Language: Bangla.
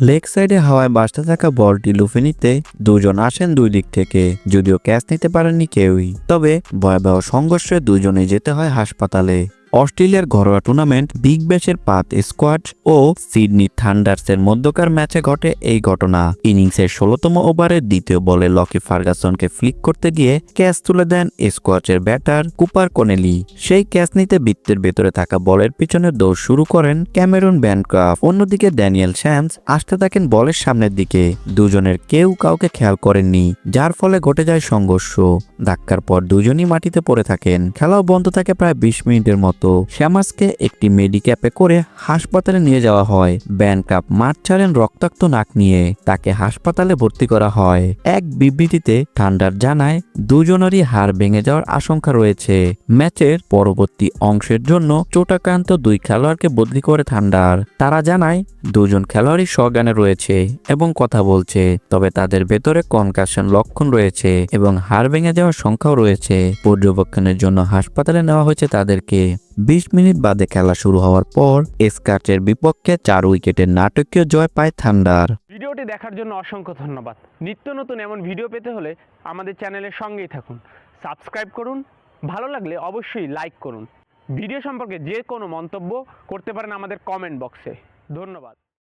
লেগ সাইডে হাওয়ায় বাসতে থাকা বলটি লুফে নিতে দুজন আসেন দুই দিক থেকে, যদিও ক্যাচ নিতে পারেননি কেউই। তবে ভয়াবহ সংঘর্ষে দুজনে যেতে হয় হাসপাতালে। অস্ট্রেলিয়ার ঘরোয়া টুর্নামেন্ট বিগ ব্যাশের পাত স্কোয়াড ও সিডনি থান্ডার্সের মধ্যকার ম্যাচে ঘটে এই ঘটনা। ইনিংসের ষোলোতম ওভারের দ্বিতীয় বলে লকি ফার্গাসনকে ফ্লিক করতে গিয়ে ক্যাচ তুলে দেন স্কোয়াচের ব্যাটার কুপার কোনেলি। সেই ক্যাচ নিতে বৃত্তের ভেতরে থাকা বলের পিছনে দৌড় শুরু করেন ক্যামেরুন ব্যানক্রাফ। অন্যদিকে ড্যানিয়েল শ্যামস আসতে থাকেন বলের সামনের দিকে। দুজনের কেউ কাউকে খেয়াল করেননি, যার ফলে ঘটে যায় সংঘর্ষ। ধাক্কার পর দুজনই মাটিতে পড়ে থাকেন। খেলাও বন্ধ থাকে প্রায় বিশ মিনিটের মতো। শ্যামাসকে একটি মেডিক্যাপে করে হাসপাতালে নিয়ে যাওয়া হয়। ব্যানকাপ মাঠ ছাড়েন রক্তাক্ত নাক নিয়ে। তাকে হাসপাতালে ভর্তি করা হয়। এক বিবৃতিতে ঠান্ডার জানায়, দুজনেরই হাড় ভেঙে যাওয়ার আশঙ্কা রয়েছে। ম্যাচের পরবর্তী অংশের জন্য চোটাক্রান্ত দুই খেলোয়াড়কে বদলি করে ঠান্ডার তারা জানায়, দুজন খেলোয়াড়ই সজ্ঞানে রয়েছে এবং কথা বলছে, তবে তাদের ভেতরে কনকাশন লক্ষণ রয়েছে এবং হাড় ভেঙে যাওয়ার সংখ্যাও রয়েছে। পর্যবেক্ষণের জন্য হাসপাতালে নেওয়া হয়েছে তাদেরকে। বিশ মিনিট বাদে খেলা শুরু হওয়ার পর স্কার্চের বিপক্ষে চার উইকেটের নাটকীয় জয় পায় থান্ডার। ভিডিওটি দেখার জন্য অসংখ্য ধন্যবাদ। নিত্য নতুন এমন ভিডিও পেতে হলে আমাদের চ্যানেলের সঙ্গেই থাকুন। সাবস্ক্রাইব করুন, ভালো লাগলে অবশ্যই লাইক করুন। ভিডিও সম্পর্কে যে কোনো মন্তব্য করতে পারেন আমাদের কমেন্ট বক্সে। ধন্যবাদ।